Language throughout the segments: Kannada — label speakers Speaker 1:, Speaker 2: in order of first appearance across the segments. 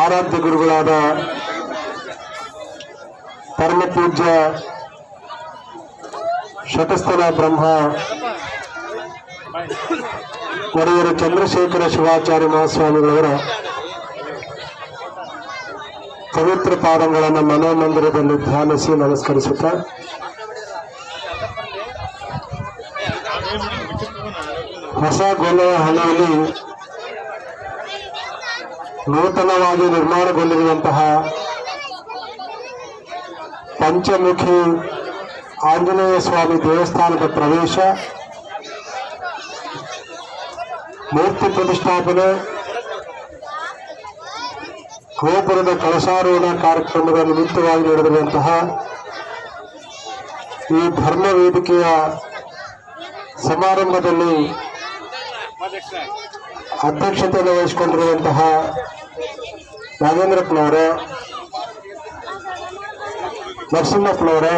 Speaker 1: ಆರಾಧ್ಯ ಗುರುಗಳಾದ ಪರಮ ಪೂಜ್ಯ ಶತಸ್ಥನ ಬ್ರಹ್ಮ, ಒಡೆಯರು ಚಂದ್ರಶೇಖರ ಶಿವಾಚಾರ್ಯ ಮಹಾಸ್ವಾಮಿಗಳವರ ಪವಿತ್ರ ಪಾದಗಳನ್ನು ಮನೋಮಂದಿರದಲ್ಲಿ ಧ್ಯಾನಿಸಿ ನಮಸ್ಕರಿಸುತ್ತಾ. ಹೊಸ ಗೋಲೆಯ ಹಣೆಯಲ್ಲಿ ನೂತನವಾಗಿ ನಿರ್ಮಾಣಗೊಂಡಿರುವಂತಹ ಪಂಚಮುಖಿ ಆಂಜನೇಯ ಸ್ವಾಮಿ ದೇವಸ್ಥಾನದ ಪ್ರವೇಶ, ಮೂರ್ತಿ ಪ್ರತಿಷ್ಠಾಪನೆ, ಗೋಪುರದ ಕಳಸಾರೋಹಣ ಕಾರ್ಯಕ್ರಮದ ನಿಮಿತ್ತವಾಗಿ ನಡೆದಿರುವಂತಹ ಈ ಧರ್ಮ ವೇದಿಕೆಯ ಸಮಾರಂಭದಲ್ಲಿ ಅಧ್ಯಕ್ಷತೆಯನ್ನು ವಹಿಸಿಕೊಂಡಿರುವಂತಹ ನಾಗೇಂದ್ರಪ್ಪನವರು ನರಸಿಂಹಪ್ಪನವರು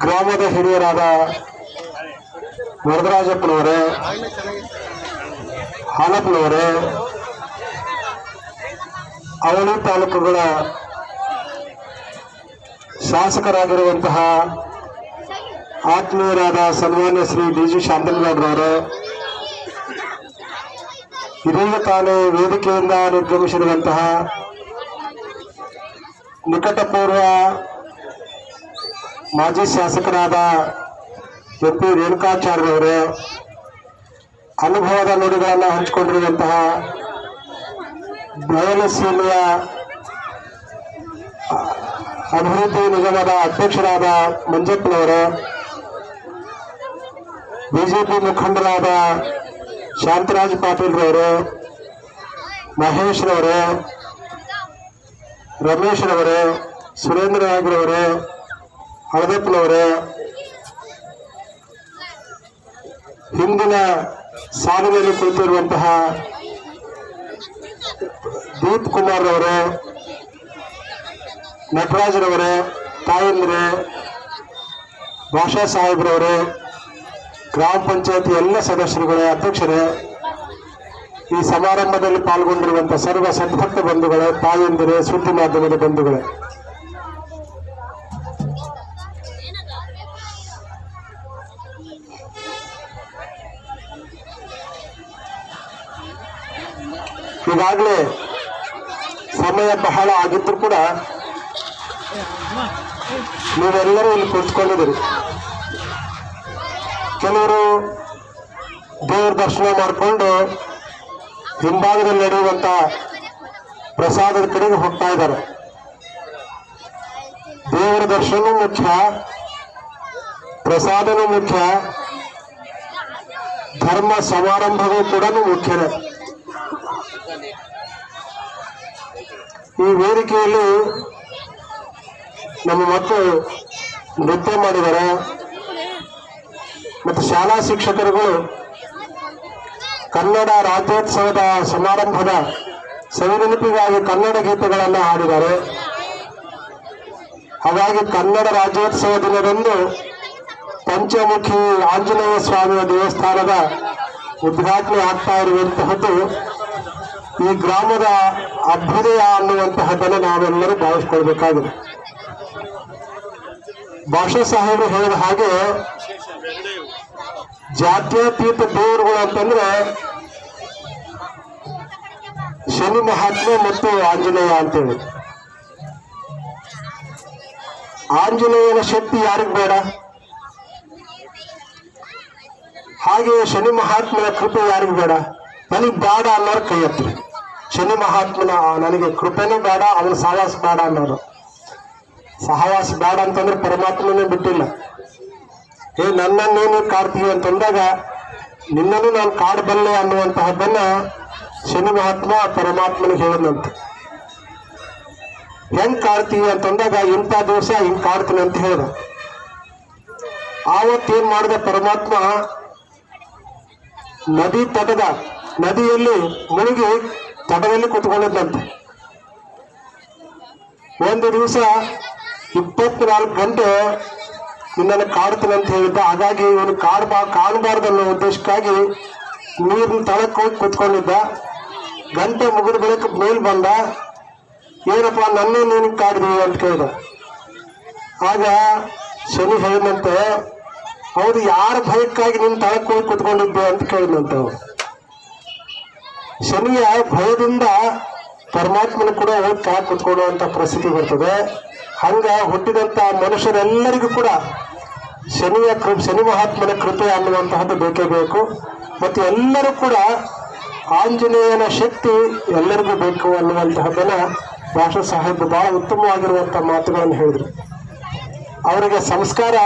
Speaker 1: ಗ್ರಾಮದ ಹಿರಿಯರಾದ ವರದರಾಜಪ್ಪನವರು ಹಾಲಪ್ಪನವರು ಅವಳಿ ತಾಲೂಕುಗಳ ಶಾಸಕರಾಗಿರುವಂತಹ ಆತ್ಮೀಯರಾದ ಸನ್ಮಾನ್ಯ ಶ್ರೀ ಡಿ ಜಿ ಶಾಂತನಗೌಡರವರು ಇದೀಗ ತಾನೇ ವೇದಿಕೆಯಿಂದ ನಿರ್ಗಮಿಸಿರುವಂತಹ ನಿಕಟಪೂರ್ವ ಮಾಜಿ ಶಾಸಕರಾದ ಎಂ ಪಿ ರೇಣುಕಾಚಾರ್ಯವರು ಅನುಭವದ ನುಡಿಗಳನ್ನು ಹಂಚಿಕೊಂಡಿರುವಂತಹ ಬಯಲಸೀಮೆಯ ಅಭಿವೃದ್ಧಿ ನಿಗಮದ ಅಧ್ಯಕ್ಷರಾದ ಮಂಜಪ್ಪನವರು, ಬಿಜೆಪಿ ಮುಖಂಡರಾದ ಶಾಂತರಾಜ್ ಪಾಟೀಲ್ರವರು ಮಹೇಶ್ ರವರು, ರಮೇಶ್ ರವರು, ಸುರೇಂದ್ರ ನಾಯ್ಕರವರು ಹಳದಪ್ಪನವರು ಹಿಂದಿನ ಸಾಲಿನಲ್ಲಿ ಕುಳಿತಿರುವಂತಹ ದೀಪ್ ಕುಮಾರ್ ರವರು ನಟರಾಜರವರೇ ತಾಯಂದ್ರೆ, ಭಾಷಾ ಸಾಹೇಬ್ರವರು ಗ್ರಾಮ ಪಂಚಾಯತಿ ಎಲ್ಲ ಸದಸ್ಯರುಗಳೇ, ಅಧ್ಯಕ್ಷರೇ, ಈ ಸಮಾರಂಭದಲ್ಲಿ ಪಾಲ್ಗೊಂಡಿರುವಂತಹ ಸರ್ವ ಸದ್ಭಕ್ತ ಬಂಧುಗಳೇ, ತಾಯಂದಿರೇ, ಸುದ್ದಿ ಮಾಧ್ಯಮದ ಬಂಧುಗಳೇ. ಈಗಾಗಲೇ ಸಮಯ ಬಹಳ ಆಗಿದ್ರು ಕೂಡ ನೀವೆಲ್ಲರೂ ಇಲ್ಲಿ ಕುಳಿತುಕೊಂಡಿದ್ದೀರಿ. ಕೆಲವರು ದೇವರ ದರ್ಶನ ಮಾಡಿಕೊಂಡು ಹಿಂಭಾಗದಲ್ಲಿ ನಡೆಯುವಂತ ಪ್ರಸಾದದ ಕಡೆಗೆ ಹೋಗ್ತಾ ಇದ್ದಾರೆ. ದೇವರ ದರ್ಶನ ಮುಖ್ಯ, ಪ್ರಸಾದನೂ ಮುಖ್ಯ, ಧರ್ಮ ಸಮಾರಂಭವೂ ಕೂಡ ಮುಖ್ಯನೇ. ಈ ವೇದಿಕೆಯಲ್ಲಿ ನಮ್ಮ ಮಕ್ಕಳು ನೃತ್ಯ ಮಾಡಿದ್ದಾರೆ. ಮತ್ತು ಶಾಲಾ ಶಿಕ್ಷಕರುಗಳು ಕನ್ನಡ ರಾಜ್ಯೋತ್ಸವದ ಸಮಾರಂಭದ ಸವಿನೆನಪಿಗಾಗಿ ಕನ್ನಡ ಗೀತೆಗಳನ್ನು ಹಾಡಿದ್ದಾರೆ. ಹಾಗಾಗಿ ಕನ್ನಡ ರಾಜ್ಯೋತ್ಸವ ದಿನದಂದು ಪಂಚಮುಖಿ ಆಂಜನೇಯ ಸ್ವಾಮಿಯ ದೇವಸ್ಥಾನದ ಉದ್ಘಾಟನೆ ಆಗ್ತಾ ಇರುವಂತಹದ್ದು ಈ ಗ್ರಾಮದ ಅಭ್ಯುದಯ ಅನ್ನುವಂತಹದ್ದನ್ನು ನಾವೆಲ್ಲರೂ ಭಾವಿಸ್ಕೊಳ್ಬೇಕಾಗಿದೆ. ಭಾಷಾ ಸಾಹೇಬರು ಹೇಳಿದ ಹಾಗೆ ಜಾತ್ಯತೀತ ದೇವರುಗಳು ಅಂತಂದ್ರೆ ಶನಿ ಮಹಾತ್ಮೆ ಮತ್ತು ಆಂಜನೇಯ ಅಂತೇಳಿ. ಆಂಜನೇಯನ ಶಕ್ತಿ ಯಾರಿಗ ಬೇಡ? ಹಾಗೆ ಶನಿ ಮಹಾತ್ಮನ ಕೃಪೆ ಯಾರಿಗ ಬೇಡ? ನನಗ್ ಬೇಡ ಅನ್ನೋರು ಕೈ ಎತ್ತರಿ ಶನಿ ಮಹಾತ್ಮನ, ನನಗೆ ಕೃಪೆನೂ ಬೇಡ, ಅವನ ಸಹವಾಸ ಬೇಡ ಅನ್ನೋರು. ಸಹವಾಸ ಬೇಡ ಅಂತಂದ್ರೆ ಪರಮಾತ್ಮನೇ ಬಿಟ್ಟಿಲ್ಲ. ಏ ನನ್ನನ್ನೇ ಕಾಡ್ತೀವಿ ಅಂತಂದಾಗ ನಿನ್ನನ್ನು ನಾನು ಕಾಡಬಲ್ಲೆ ಅನ್ನುವಂತಹದ್ದನ್ನ ಶನಿ ಮಹಾತ್ಮ ಪರಮಾತ್ಮನಿಗೆ ಹೇಳಿದಂತೆ ಹೆಂಗ್ ಕಾಡ್ತೀವಿ ಅಂತಂದಾಗ ಇಂಥ ದಿವಸ ಹಿಂಗ್ ಕಾಡ್ತೀನಿ ಅಂತ ಆವತ್ತು ಆವತ್ತೇನ್ ಮಾಡಿದ ಪರಮಾತ್ಮ, ನದಿ ತಟದ, ನದಿಯಲ್ಲಿ ಮುಳುಗಿ ತಟದಲ್ಲಿ ಕುತ್ಕೊಂಡಿದ್ದಂತೆ. ಒಂದು ದಿವಸ ಇಪ್ಪತ್ನಾಲ್ಕು ಗಂಟೆ ನಿನ್ನನ್ನು ಕಾಡ್ತೀನಿ ಅಂತ ಹೇಳಿದ್ದ. ಹಾಗಾಗಿ ಇವನು ಕಾಡ್ಬಾ ಕಾಣಬಾರ್ದು ಅನ್ನೋ ಉದ್ದೇಶಕ್ಕಾಗಿ ನೀರಿನ ತಳಕ್ಕೆ ಹೋಗಿ ಕುತ್ಕೊಂಡಿದ್ದ. ಗಂಟೆ ಮುಗಿದ ಬಳಿಕ ಮೇಲ್ ಬಂದ. ಏನಪ್ಪ, ನನ್ನೇ ನೀನು ಕಾಡಿದ್ವಿ ಅಂತ ಕೇಳಿದ. ಆಗ ಶನಿ ಹೇಳಿದಂತೆ, ಹೌದು, ಯಾರ ಭಯಕ್ಕಾಗಿ ನಿನ್ನ ತಳಕ್ಕೆ ಹೋಗಿ ಕುತ್ಕೊಂಡಿದ್ದೆ ಅಂತ ಕೇಳಿದಂತೆ. ಶನಿಯ ಭಯದಿಂದ ಪರಮಾತ್ಮನ ಕೂಡ ಹೋಗಿ ಕೆಳಗೆ ಕುತ್ಕೊಳ್ಳುವಂತ ಪರಿಸ್ಥಿತಿ ಬರ್ತದೆ. ಹಂಗ ಹುಟ್ಟಿದಂತ ಮನುಷ್ಯರೆಲ್ಲರಿಗೂ ಕೂಡ ಶನಿಯ ಕೃ, ಶನಿ ಮಹಾತ್ಮನ ಕೃಪೆ ಅನ್ನುವಂತಹದ್ದು ಬೇಕೇ ಬೇಕು. ಮತ್ತು ಎಲ್ಲರೂ ಕೂಡ ಆಂಜನೇಯನ ಶಕ್ತಿ ಎಲ್ಲರಿಗೂ ಬೇಕು ಅನ್ನುವಂತಹದ್ದನ್ನ ಭಾಷಾ ಸಾಹೇಬ್ ಬಹಳ ಉತ್ತಮವಾಗಿರುವಂತ ಮಾತುಗಳನ್ನು ಹೇಳಿದರು. ಅವರಿಗೆ ಸಂಸ್ಕಾರ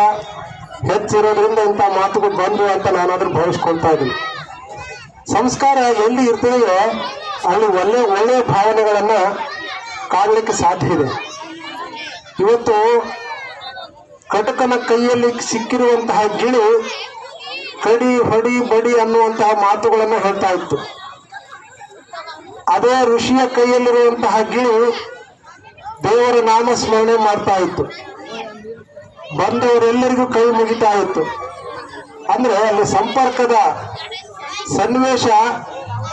Speaker 1: ಹೆಚ್ಚಿರೋದ್ರಿಂದ ಇಂಥ ಮಾತುಗಳು ಬಂದು ಅಂತ ನಾನಾದ್ರೂ ಭಾವಿಸ್ಕೊಳ್ತಾ ಇದ್ದೀನಿ. ಸಂಸ್ಕಾರ ಎಲ್ಲಿ ಇರ್ತದೆಯೋ ಅಲ್ಲಿ ಒಳ್ಳೆ ಒಳ್ಳೆಯ ಭಾವನೆಗಳನ್ನು ಕಾಣಲಿಕ್ಕೆ ಸಾಧ್ಯ ಇದೆ. ಇವತ್ತು ಕಟಕನ ಕೈಯಲ್ಲಿ ಸಿಕ್ಕಿರುವಂತಹ ಗಿಳಿ ಕಡಿ, ಹೊಡಿ, ಬಡಿ ಅನ್ನುವಂತಹ ಮಾತುಗಳನ್ನು ಹೇಳ್ತಾ ಇತ್ತು. ಅದೇ ಋಷಿಯ ಕೈಯಲ್ಲಿರುವಂತಹ ಗಿಳಿ ದೇವರ ನಾಮಸ್ಮರಣೆ ಮಾಡ್ತಾ ಇತ್ತು. ಬಂದವರೆಲ್ಲರಿಗೂ ಕೈ ಮುಗಿತಾ ಇತ್ತು. ಅಂದ್ರೆ ಅಲ್ಲಿ ಸಂಪರ್ಕದ ಸನ್ನಿವೇಶ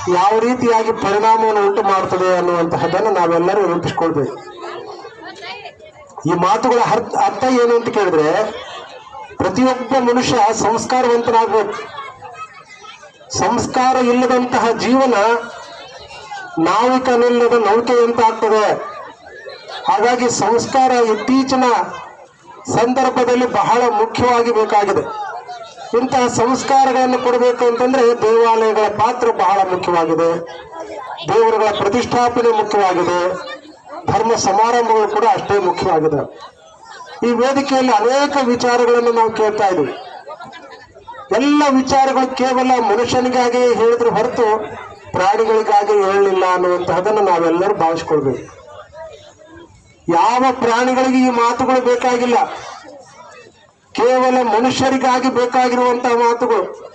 Speaker 1: ಯಾವ ರೀತಿಯಾಗಿ ಪರಿಣಾಮವನ್ನು ಉಂಟು ಮಾಡ್ತದೆ ಅನ್ನುವಂತಹದ್ದನ್ನು ನಾವೆಲ್ಲರೂ ರೂಪಿಸ್ಕೊಳ್ಬೇಕು. ಈ ಮಾತುಗಳ ಅರ್ಥ ಏನು ಅಂತ ಕೇಳಿದ್ರೆ, ಪ್ರತಿಯೊಬ್ಬ ಮನುಷ್ಯ ಸಂಸ್ಕಾರವಂತನಾಗಬೇಕು. ಸಂಸ್ಕಾರ ಇಲ್ಲದಂತಹ ಜೀವನ ನಾವಿಕನಿಲ್ಲದ ನೌಕೆಯಂತ ಆಗ್ತದೆ ಹಾಗಾಗಿ ಸಂಸ್ಕಾರ ಇತ್ತೀಚಿನ ಸಂದರ್ಭದಲ್ಲಿ ಬಹಳ ಮುಖ್ಯವಾಗಿ ಬೇಕಾಗಿದೆ. ಇಂತಹ ಸಂಸ್ಕಾರಗಳನ್ನು ಕೊಡಬೇಕು ಅಂತಂದ್ರೆ ದೇವಾಲಯಗಳ ಪಾತ್ರ ಬಹಳ ಮುಖ್ಯವಾಗಿದೆ. ದೇವರುಗಳ ಪ್ರತಿಷ್ಠಾಪನೆ ಮುಖ್ಯವಾಗಿದೆ. ಧರ್ಮ ಸಮಾರಂಭಗಳು ಕೂಡ ಅಷ್ಟೇ ಮುಖ್ಯವಾಗಿದೆ. ಈ ವೇದಿಕೆಯಲ್ಲಿ ಅನೇಕ ವಿಚಾರಗಳನ್ನು ನಾವು ಕೇಳ್ತಾ ಇದ್ದೀವಿ. ಎಲ್ಲ ವಿಚಾರಗಳು ಕೇವಲ ಮನುಷ್ಯನಿಗಾಗಿ ಹೇಳಿದ್ರು ಹೊರತು ಪ್ರಾಣಿಗಳಿಗಾಗಿ ಹೇಳಲಿಲ್ಲ ಅನ್ನುವಂತಹದನ್ನು ನಾವೆಲ್ಲರೂ ಭಾವಿಸ್ಕೊಳ್ಬೇಕು. ಯಾವ ಪ್ರಾಣಿಗಳಿಗೆ ಈ ಮಾತುಗಳು ಬೇಕಾಗಿಲ್ಲ. ಕೇವಲ ಮನುಷ್ಯರಿಗಾಗಿ ಬೇಕಾಗಿರುವಂತಹ ಮಾತುಗಳು.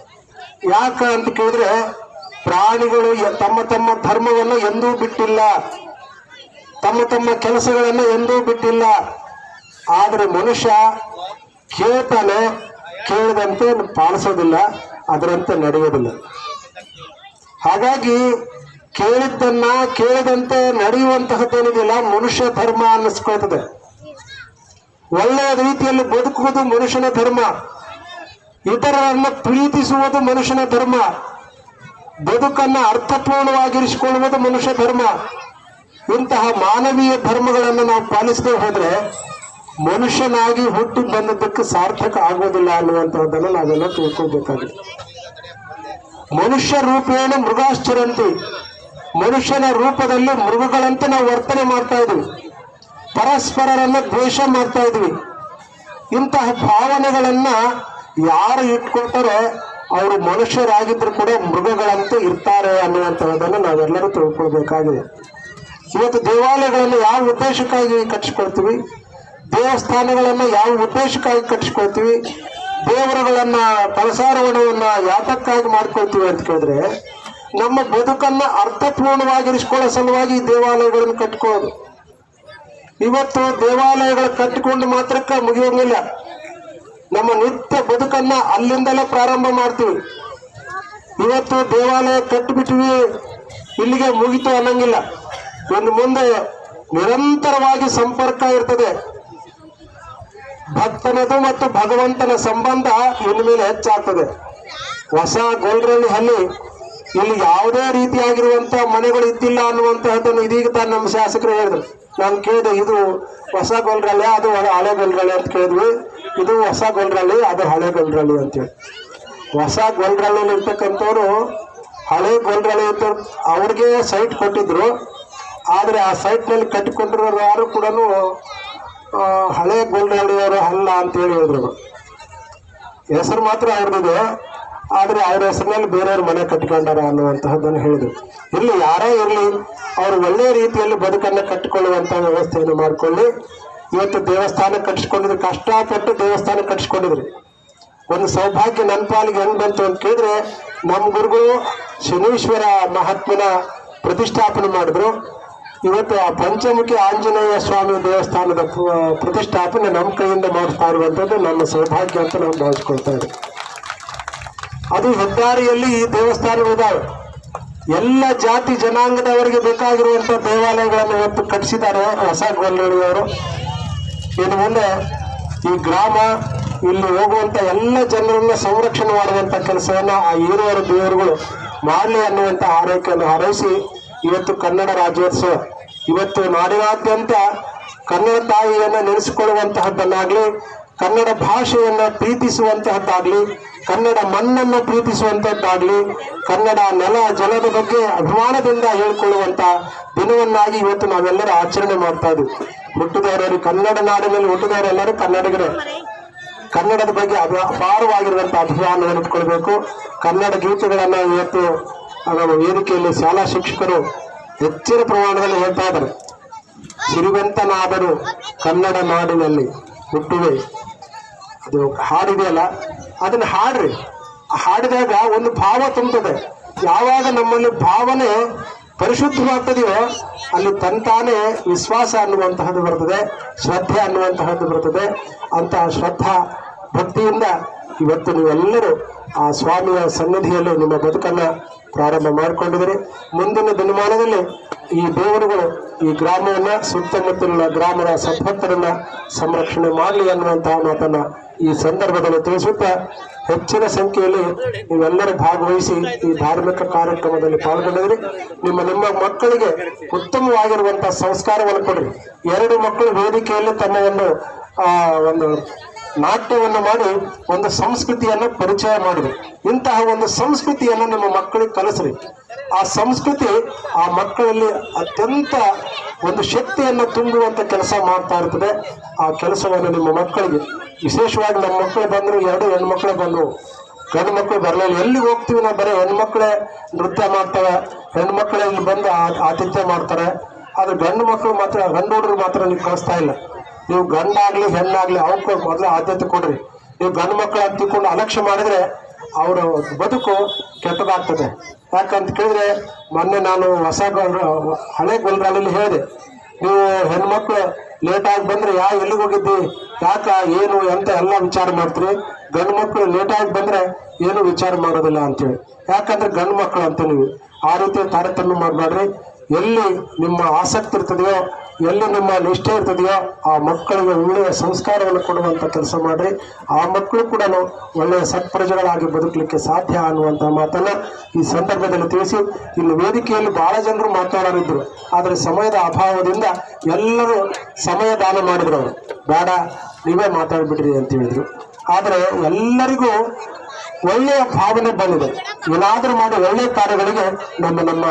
Speaker 1: ಯಾಕ ಅಂತ ಕೇಳಿದ್ರೆ, ಪ್ರಾಣಿಗಳು ತಮ್ಮ ತಮ್ಮ ಧರ್ಮವನ್ನು ಎಂದೂ ಬಿಟ್ಟಿಲ್ಲ. ತಮ್ಮ ತಮ್ಮ ಕೆಲಸಗಳನ್ನು ಎಂದೂ ಬಿಟ್ಟಿಲ್ಲ. ಆದರೆ ಮನುಷ್ಯ ಕೇಳ್ತಾನೆ, ಕೇಳಿದಂತೆ ಪಾಲಿಸೋದಿಲ್ಲ, ಅದರಂತೆ ನಡೆಯೋದಿಲ್ಲ. ಹಾಗಾಗಿ ಕೇಳಿದ್ದನ್ನ ಕೇಳಿದಂತೆ ನಡೆಯುವಂತಹದ್ದೇನಿದೆಯಲ್ಲ, ಮನುಷ್ಯ ಧರ್ಮ ಅನ್ನಿಸ್ಕೊಳ್ತದೆ. ಒಳ್ಳೆಯ ರೀತಿಯಲ್ಲಿ ಬದುಕುವುದು ಮನುಷ್ಯನ ಧರ್ಮ. ಇತರರನ್ನು ಪ್ರೀತಿಸುವುದು ಮನುಷ್ಯನ ಧರ್ಮ. ಬದುಕನ್ನು ಅರ್ಥಪೂರ್ಣವಾಗಿರಿಸಿಕೊಳ್ಳುವುದು ಮನುಷ್ಯ ಧರ್ಮ. ಇಂತಹ ಮಾನವೀಯ ಧರ್ಮಗಳನ್ನು ನಾವು ಪಾಲಿಸದೇ ಹೋದರೆ ಮನುಷ್ಯನಾಗಿ ಹುಟ್ಟಿ ಬಂದದ್ದಕ್ಕೆ ಸಾರ್ಥಕ ಆಗುವುದಿಲ್ಲ ಅನ್ನುವಂಥದ್ದನ್ನು ನಾವೆಲ್ಲ ತಿಳ್ಕೊಳ್ಬೇಕಾಗಿದೆ. ಮನುಷ್ಯ ರೂಪೇಣ ಮೃಗಾಶ್ಚರಂತಿ. ಮನುಷ್ಯನ ರೂಪದಲ್ಲಿ ಮೃಗಗಳಂತೆ ನಾವು ವರ್ತನೆ ಮಾಡ್ತಾ ಇದ್ವಿ ಪರಸ್ಪರರನ್ನ ದ್ವೇಷ ಮಾಡ್ತಾ ಇದ್ವಿ. ಇಂತಹ ಭಾವನೆಗಳನ್ನ ಯಾರು ಇಟ್ಕೊಳ್ತಾರೆ, ಅವರು ಮನುಷ್ಯರಾಗಿದ್ರು ಕೂಡ ಮೃಗಗಳಂತೆ ಇರ್ತಾರೆ ಅನ್ನುವಂಥದ್ದನ್ನು ನಾವೆಲ್ಲರೂ ತಿಳ್ಕೊಳ್ಬೇಕಾಗಿದೆ. ಇವತ್ತು ದೇವಾಲಯಗಳನ್ನು ಯಾವ ಉದ್ದೇಶಕ್ಕಾಗಿ ಕಟ್ಟಿಸ್ಕೊಳ್ತೀವಿ? ದೇವಸ್ಥಾನಗಳನ್ನು ಯಾವ ಉದ್ದೇಶಕ್ಕಾಗಿ ಕಟ್ಟಿಸ್ಕೊಳ್ತೀವಿ? ದೇವರುಗಳನ್ನ ಕಳಸಾರವಣವನ್ನ ಯಾತಕ್ಕಾಗಿ ಮಾಡ್ಕೊಳ್ತೀವಿ ಅಂತ ಕೇಳಿದ್ರೆ, ನಮ್ಮ ಬದುಕನ್ನು ಅರ್ಥಪೂರ್ಣವಾಗಿರಿಸ್ಕೊಳ್ಳೋ ಸಲುವಾಗಿ ದೇವಾಲಯಗಳನ್ನು ಕಟ್ಕೊಳ್ಳೋದು ಇವತ್ತು ದೇವಾಲಯಗಳು ಕಟ್ಟಿಕೊಂಡು ಮಾತ್ರಕ್ಕೆ ಮುಗಿಯೋಂಗಿಲ್ಲ. ನಮ್ಮ ನಿತ್ಯ ಬದುಕನ್ನ ಅಲ್ಲಿಂದಲೇ ಪ್ರಾರಂಭ ಮಾಡ್ತೀವಿ. ಇವತ್ತು ದೇವಾಲಯ ಕಟ್ಟಿಬಿಟ್ಟಿವಿ, ಇಲ್ಲಿಗೆ ಮುಗಿತು ಅನ್ನಂಗಿಲ್ಲ. ಒಂದು ಮುಂದೆ ನಿರಂತರವಾಗಿ ಸಂಪರ್ಕ ಇರ್ತದೆ. ಭಕ್ತನದು ಮತ್ತು ಭಗವಂತನ ಸಂಬಂಧ ಇನ್ನು ಮೇಲೆ ಹೆಚ್ಚಾಗ್ತದೆ. ಹೊಸ ಗೋಲ್ರಳ್ಳಿ ಹಳ್ಳಿ ಇಲ್ಲಿ ಯಾವುದೇ ರೀತಿಯಾಗಿರುವಂತ ಮನೆಗಳು ಇದ್ದಿಲ್ಲ ಅನ್ನುವಂತಹದ್ದನ್ನು ಇದೀಗ ತಾನು ನಮ್ಮ ಶಾಸಕರು ಹೇಳಿದ್ರು. ನಾನು ಕೇಳಿದೆ, ಇದು ಹೊಸ ಗೊಲ್ರಲ್ಲಿ ಅದು ಹಳೆ ಗೊಲ್ರಲ್ಲಿ ಅಂತ ಕೇಳಿದ್ವಿ. ಇದು ಹೊಸ ಗೊಲ್ರಲ್ಲಿ ಅದು ಹಳೆ ಗೋಲ್ರಳ್ಳಿ ಅಂತೇಳಿ ಹೊಸ ಗೊಲ್ರಲ್ಲಿ ಇರ್ತಕ್ಕಂಥವ್ರು ಹಳೆ ಗೊಲ್ರಲ್ಲಿ ಅಂತ ಅವ್ರಿಗೆ ಸೈಟ್ ಕೊಟ್ಟಿದ್ರು. ಆದರೆ ಆ ಸೈಟ್ನಲ್ಲಿ ಕಟ್ಟಿಕೊಂಡಿರೋರು ಯಾರು ಕೂಡ ಹಳೆ ಗೊಲ್ರಳ್ಳಿಯವರು ಅಲ್ಲ ಅಂತೇಳಿ ಹೇಳಿದ್ರು. ಹೆಸರು ಮಾತ್ರ ಅವ್ರದ್ದಿದೆ. ಆದರೆ ಅವ್ರ ಹೆಸರಿನಲ್ಲಿ ಬೇರೆಯವ್ರ ಮನೆ ಕಟ್ಟಿಕೊಂಡಾರ ಅನ್ನುವಂತಹದ್ದನ್ನು ಹೇಳಿದ್ರು. ಇಲ್ಲಿ ಯಾರೇ ಇರಲಿ, ಅವರು ಒಳ್ಳೆಯ ರೀತಿಯಲ್ಲಿ ಬದುಕನ್ನು ಕಟ್ಟಿಕೊಳ್ಳುವಂಥ ವ್ಯವಸ್ಥೆಯನ್ನು ಮಾಡಿಕೊಳ್ಳಿ ಇವತ್ತು ದೇವಸ್ಥಾನ ಕಟ್ಟಿಸ್ಕೊಂಡಿದ್ರು. ಕಷ್ಟಪಟ್ಟು ದೇವಸ್ಥಾನ ಕಟ್ಟಿಸ್ಕೊಂಡಿದ್ರಿ. ಒಂದು ಸೌಭಾಗ್ಯ ನನ್ನ ಪಾಲಿಗೆ ಹೆಂಗ್ ಬಂತು ಅಂತ ಕೇಳಿದ್ರೆ ನಮ್ಮ ಗುರುಗಳು ಶನೀಶ್ವರ ಮಹಾತ್ಮನ ಪ್ರತಿಷ್ಠಾಪನೆ ಮಾಡಿದ್ರು. ಇವತ್ತು ಆ ಪಂಚಮುಖಿ ಆಂಜನೇಯ ಸ್ವಾಮಿ ದೇವಸ್ಥಾನದ ಪ್ರತಿಷ್ಠಾಪನೆ ನಮ್ಮ ಕೈಯಿಂದ ಮಾಡಿಸ್ತಾ ಇರುವಂಥದ್ದು ನಮ್ಮ ಸೌಭಾಗ್ಯ ಅಂತ ನಾವು ಭಾವಿಸ್ಕೊಳ್ತಾ ಇದ್ದೀವಿ. ಅದು ಹೆದ್ದಾರಿಯಲ್ಲಿ ಈ ದೇವಸ್ಥಾನಗಳಿದ್ದಾವೆ ಎಲ್ಲ ಜಾತಿ ಜನಾಂಗದವರಿಗೆ ಬೇಕಾಗಿರುವಂತ ದೇವಾಲಯಗಳನ್ನು ಇವತ್ತು ಕಟ್ಟಿಸಿದ್ದಾರೆ ಹೊಸ ಗೊಲ್ಲಳಿಯವರು ಇನ್ನು ಮುಂದೆ ಈ ಗ್ರಾಮ, ಇಲ್ಲಿ ಹೋಗುವಂತ ಎಲ್ಲ ಜನರನ್ನ ಸಂರಕ್ಷಣೆ ಮಾಡುವಂತ ಕೆಲಸವನ್ನ ಆ ಹಿರಿಯರ ದೇವರುಗಳು ಮಾಡಲಿ ಅನ್ನುವಂತ ಆರೈಕೆಯನ್ನು ಹಾರೈಸಿ ಇವತ್ತು ಕನ್ನಡ ರಾಜ್ಯೋತ್ಸವ. ಇವತ್ತು ನಾಡಿನಾದ್ಯಂತ ಕನ್ನಡ ತಾಯಿಯನ್ನು ನೆನೆಸಿಕೊಳ್ಳುವಂತಹದ್ದನ್ನಾಗ್ಲಿ ಕನ್ನಡ ಭಾಷೆಯನ್ನು ಪ್ರೀತಿಸುವಂತಹದ್ದಾಗಲಿ, ಕನ್ನಡ ಮಣ್ಣನ್ನು ಪ್ರೀತಿಸುವಂತಹದ್ದಾಗ್ಲಿ, ಕನ್ನಡ ನೆಲ ಜಲದ ಬಗ್ಗೆ ಅಭಿಮಾನದಿಂದ ಹೇಳ್ಕೊಳ್ಳುವಂಥ ದಿನವನ್ನಾಗಿ ಇವತ್ತು ನಾವೆಲ್ಲರೂ ಆಚರಣೆ ಮಾಡ್ತಾ ಇದ್ವಿ ಹುಟ್ಟಿದವರವರು ಕನ್ನಡ ನಾಡಿನಲ್ಲಿ ಹುಟ್ಟಿದವರೆಲ್ಲರೂ ಕನ್ನಡಿಗರೇ. ಕನ್ನಡದ ಬಗ್ಗೆ ಅಭಿ ಅಪಾರವಾಗಿರುವಂತಹ ಅಭಿಮಾನವನ್ನು ಇಟ್ಕೊಳ್ಬೇಕು ಕನ್ನಡ ಗೀತೆಗಳನ್ನು ಇವತ್ತು ನಮ್ಮ ವೇದಿಕೆಯಲ್ಲಿ ಶಾಲಾ ಶಿಕ್ಷಕರು ಹೆಚ್ಚಿನ ಪ್ರಮಾಣದಲ್ಲಿ ಹೇಳ್ತಾ ಇದ್ದಾರೆ. ಸಿರಿವಂತನಾದರೂ ಕನ್ನಡ ನಾಡಿನಲ್ಲಿ ಹುಟ್ಟುವೆ. ಅದು ಹಾಡಿದೆಯಲ್ಲ ಅದನ್ನು ಹಾಡ್ರಿ. ಹಾಡಿದಾಗ ಒಂದು ಭಾವ ತುಂಬುತ್ತದೆ ಯಾವಾಗ ನಮ್ಮಲ್ಲಿ ಭಾವನೆ ಪರಿಶುದ್ಧವಾಗ್ತದೆಯೋ ಅಲ್ಲಿ ತಂತಾನೇ ವಿಶ್ವಾಸ ಅನ್ನುವಂತಹದ್ದು ಬರ್ತದೆ, ಶ್ರದ್ಧೆ ಅನ್ನುವಂತಹದ್ದು ಬರ್ತದೆ. ಅಂತಹ ಶ್ರದ್ಧಾ ಭಕ್ತಿಯಿಂದ ಇವತ್ತು ನೀವೆಲ್ಲರೂ ಆ ಸ್ವಾಮಿಯ ಸನ್ನಿಧಿಯಲ್ಲಿ ನಿಮ್ಮ ಬದುಕನ್ನು ಪ್ರಾರಂಭ ಮಾಡಿಕೊಂಡಿದ್ದೀರಿ. ಮುಂದಿನ ದಿನಮಾನದಲ್ಲಿ ಈ ದೇವರುಗಳು ಈ ಗ್ರಾಮವನ್ನ ಸುತ್ತಮುತ್ತಲಿನ ಗ್ರಾಮದ ಸಂಪತ್ತರನ್ನ ಸಂರಕ್ಷಣೆ ಮಾಡಲಿ ಅನ್ನುವಂತಹ ಮಾತನ್ನ ಈ ಸಂದರ್ಭದಲ್ಲಿ ತಿಳಿಸುತ್ತಾ ಹೆಚ್ಚಿನ ಸಂಖ್ಯೆಯಲ್ಲಿ ನೀವೆಲ್ಲರೂ ಭಾಗವಹಿಸಿ ಈ ಧಾರ್ಮಿಕ ಕಾರ್ಯಕ್ರಮದಲ್ಲಿ ಪಾಲ್ಗೊಂಡಿದ್ರಿ ನಿಮ್ಮ ನಿಮ್ಮ ಮಕ್ಕಳಿಗೆ ಉತ್ತಮವಾಗಿರುವಂತಹ ಸಂಸ್ಕಾರವನ್ನು ಕೊಡ್ರಿ. ಎರಡು ಮಕ್ಕಳು ವೇದಿಕೆಯಲ್ಲಿ ತಮ್ಮ ಒಂದು, ಆ, ಒಂದು ನಾಟ್ಯವನ್ನು ಮಾಡಿ ಒಂದು ಸಂಸ್ಕೃತಿಯನ್ನು ಪರಿಚಯ ಮಾಡಿರಿ. ಇಂತಹ ಒಂದು ಸಂಸ್ಕೃತಿಯನ್ನು ನಿಮ್ಮ ಮಕ್ಕಳಿಗೆ ಕಲಿಸ್ರಿ. ಆ ಸಂಸ್ಕೃತಿ ಆ ಮಕ್ಕಳಲ್ಲಿ ಅತ್ಯಂತ ಒಂದು ಶಕ್ತಿಯನ್ನು ತುಂಬುವಂತ ಕೆಲಸ ಮಾಡ್ತಾ ಇರ್ತದೆ. ಆ ಕೆಲಸವನ್ನು ನಿಮ್ಮ ಮಕ್ಕಳಿಗೆ ವಿಶೇಷವಾಗಿ ನಮ್ಮ ಮಕ್ಕಳು ಬಂದ್ರು, ಎರಡು ಹೆಣ್ಮಕ್ಳು ಬಂದ್ರು. ಗಂಡು ಮಕ್ಕಳು ಬರಲಿಲ್ಲ. ಎಲ್ಲಿ ಹೋಗ್ತೀವಿ ನಾವು? ಬರೀ ಹೆಣ್ಮಕ್ಳೇ ನೃತ್ಯ ಮಾಡ್ತವೆ ಹೆಣ್ಮಕ್ಳೇ ಇಲ್ಲಿ ಬಂದು ಆತಿಥ್ಯ ಮಾಡ್ತಾರೆ. ಆದರೆ ಗಂಡು ಮಕ್ಕಳು ಮಾತ್ರ, ಗಂಡು ಹುಡುಗರು ಮಾತ್ರ ನೀವು ಕಳಿಸ್ತಾ ಇಲ್ಲ. ನೀವು ಗಂಡಾಗಲಿ, ಹೆಣ್ಣಾಗ್ಲಿ ಅವಕ್ಕೆ ಮೊದಲು ಆದ್ಯತೆ ಕೊಡ್ರಿ. ನೀವು ಗಂಡು ಮಕ್ಕಳು ಅಂತ ತಿಳ್ಕೊಂಡು ಅಲಕ್ಷ್ಯ ಮಾಡಿದ್ರೆ ಅವರ ಬದುಕು ಕೆಟ್ಟದಾಗ್ತದೆ. ಯಾಕಂತ ಕೇಳಿದ್ರೆ ಮೊನ್ನೆ ನಾನು ಹೊಸ ಹಳೆ ಗೊಲ್ರಾಲಲ್ಲಿ ಹೇಳಿದೆ. ನೀವು ಹೆಣ್ಮಕ್ಳು ಲೇಟಾಗಿ ಬಂದ್ರೆ ಯಾ ಎಲ್ಲಿಗೆ ಹೋಗಿದ್ದಿ? ಯಾಕ ಏನು, ಎಂತ ಎಲ್ಲ ವಿಚಾರ ಮಾಡ್ತೀರಿ? ಗಂಡು ಮಕ್ಕಳು ಲೇಟಾಗಿ ಬಂದ್ರೆ ಏನು ವಿಚಾರ ಮಾಡೋದಿಲ್ಲ ಅಂತೇಳಿ. ಯಾಕಂದ್ರೆ ಗಂಡು ಮಕ್ಕಳು ಅಂತ ನೀವು. ಆ ರೀತಿ ತಾರತಮ್ಯ ಮಾಡಬೇಡ್ರಿ. ಎಲ್ಲಿ ನಿಮ್ಮ ಆಸಕ್ತಿ ಇರ್ತದೆಯೋ, ಎಲ್ಲಿ ನಿಮ್ಮ ನಿಷ್ಠೆ ಇರ್ತದೆಯೋ, ಆ ಮಕ್ಕಳಿಗೆ ಒಳ್ಳೆಯ ಸಂಸ್ಕಾರವನ್ನು ಕೊಡುವಂತ ಕೆಲಸ ಮಾಡ್ರಿ. ಆ ಮಕ್ಕಳು ಕೂಡ ಒಳ್ಳೆಯ ಸತ್ಪ್ರಜೆಗಳಾಗಿ ಬದುಕಲಿಕ್ಕೆ ಸಾಧ್ಯ ಅನ್ನುವಂತ ಮಾತನ್ನ ಈ ಸಂದರ್ಭದಲ್ಲಿ ತಿಳಿಸಿ, ಇನ್ನು ವೇದಿಕೆಯಲ್ಲಿ ಬಹಳ ಜನರು ಮಾತನಾಡೋರಿದ್ರು ಆದರೆ ಸಮಯದ ಅಭಾವದಿಂದ ಎಲ್ಲರೂ ಸಮಯ ದಾನ ಮಾಡಿದ್ರು ಅವರು. ಬೇಡ ನೀವೇ ಮಾತಾಡಿಬಿಡ್ರಿ ಅಂತ ಹೇಳಿದ್ರು. ಆದರೆ ಎಲ್ಲರಿಗೂ ಒಳ್ಳೆಯ ಭಾವನೆ ಬಂದಿದೆ. ಏನಾದರೂ ಮಾಡಿ ಒಳ್ಳೆಯ ಕಾರ್ಯಗಳಿಗೆ ನಮ್ಮ ನಮ್ಮ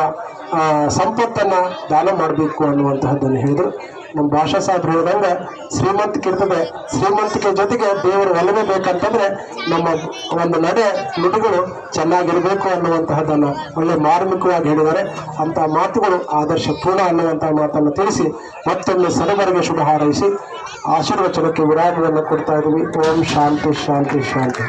Speaker 1: ಸಂಪತ್ತನ್ನು ದಾನ ಮಾಡಬೇಕು ಅನ್ನುವಂತಹದ್ದನ್ನು ಹೇಳಿದರು. ನಮ್ಮ ಭಾಷಾ ಸಾಹೇಬ್ರು ಹೇಳಿದಂಗೆ ಶ್ರೀಮಂತಿಕೆ ಇರ್ತದೆ ಶ್ರೀಮಂತಿಕೆ ಜೊತೆಗೆ ದೇವರು ಒಲವೇ ಬೇಕಂತಂದ್ರೆ ನಮ್ಮ ಒಂದು ನಡೆ, ನುಡಿಗಳು ಚೆನ್ನಾಗಿರಬೇಕು ಅನ್ನುವಂತಹದ್ದನ್ನು ಒಳ್ಳೆ ಮಾರ್ಮಿಕವಾಗಿ ಹೇಳಿದ್ದಾರೆ. ಅಂಥ ಮಾತುಗಳು ಆದರ್ಶ ಪೂರ್ಣ ಅನ್ನುವಂತಹ ಮಾತನ್ನು ತಿಳಿಸಿ ಮತ್ತೊಮ್ಮೆ ಸರಬರಿಗೆ ಶುಭ ಹಾರೈಸಿ. ಆಶೀರ್ವಚನಕ್ಕೆ ವಿರಾಮವನ್ನು ಕೊಡ್ತಾ ಇದ್ದೀವಿ ಓಂ ಶಾಂತಿ ಶಾಂತಿ ಶಾಂತಿ